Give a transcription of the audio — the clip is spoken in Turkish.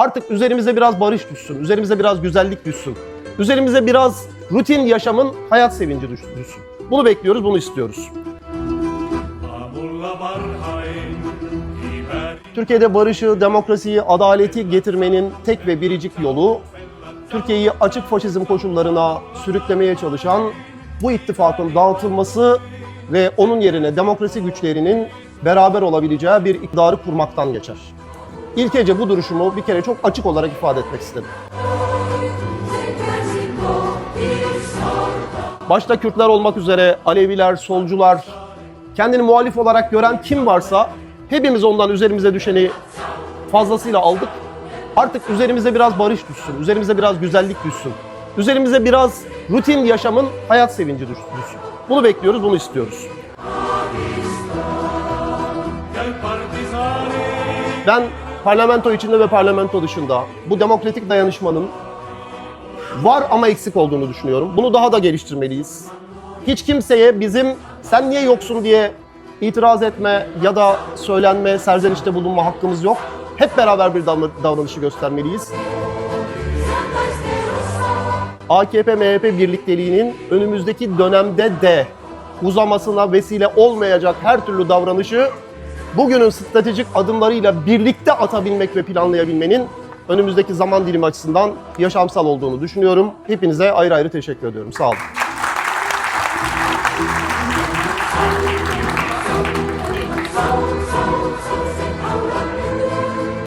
Artık üzerimize biraz barış düşsün, üzerimize biraz güzellik düşsün. Üzerimize biraz rutin yaşamın hayat sevinci düş- düşsün. Bunu bekliyoruz, bunu istiyoruz. Türkiye'de barışı, demokrasiyi, adaleti getirmenin tek ve biricik yolu Türkiye'yi açık faşizm koşullarına sürüklemeye çalışan bu ittifakın dağıtılması ve onun yerine demokrasi güçlerinin beraber olabileceği bir iktidarı kurmaktan geçer. İlkece bu duruşumu bir kere çok açık olarak ifade etmek istedim. Başta Kürtler olmak üzere Aleviler, solcular, kendini muhalif olarak gören kim varsa hepimiz ondan üzerimize düşeni fazlasıyla aldık. Artık üzerimize biraz barış düşsün, üzerimize biraz güzellik düşsün. Üzerimize biraz rutin yaşamın hayat sevinci düş- düşsün. Bunu bekliyoruz, bunu istiyoruz. Ben parlamento içinde ve parlamento dışında bu demokratik dayanışmanın var ama eksik olduğunu düşünüyorum. Bunu daha da geliştirmeliyiz. Hiç kimseye bizim sen niye yoksun diye itiraz etme ya da söylenme, serzenişte bulunma hakkımız yok. Hep beraber bir davran- davranışı göstermeliyiz. AKP-MHP birlikteliğinin önümüzdeki dönemde de uzamasına vesile olmayacak her türlü davranışı bugünün stratejik adımlarıyla birlikte atabilmek ve planlayabilmenin önümüzdeki zaman dilimi açısından yaşamsal olduğunu düşünüyorum. Hepinize ayrı ayrı teşekkür ediyorum. Sağ olun.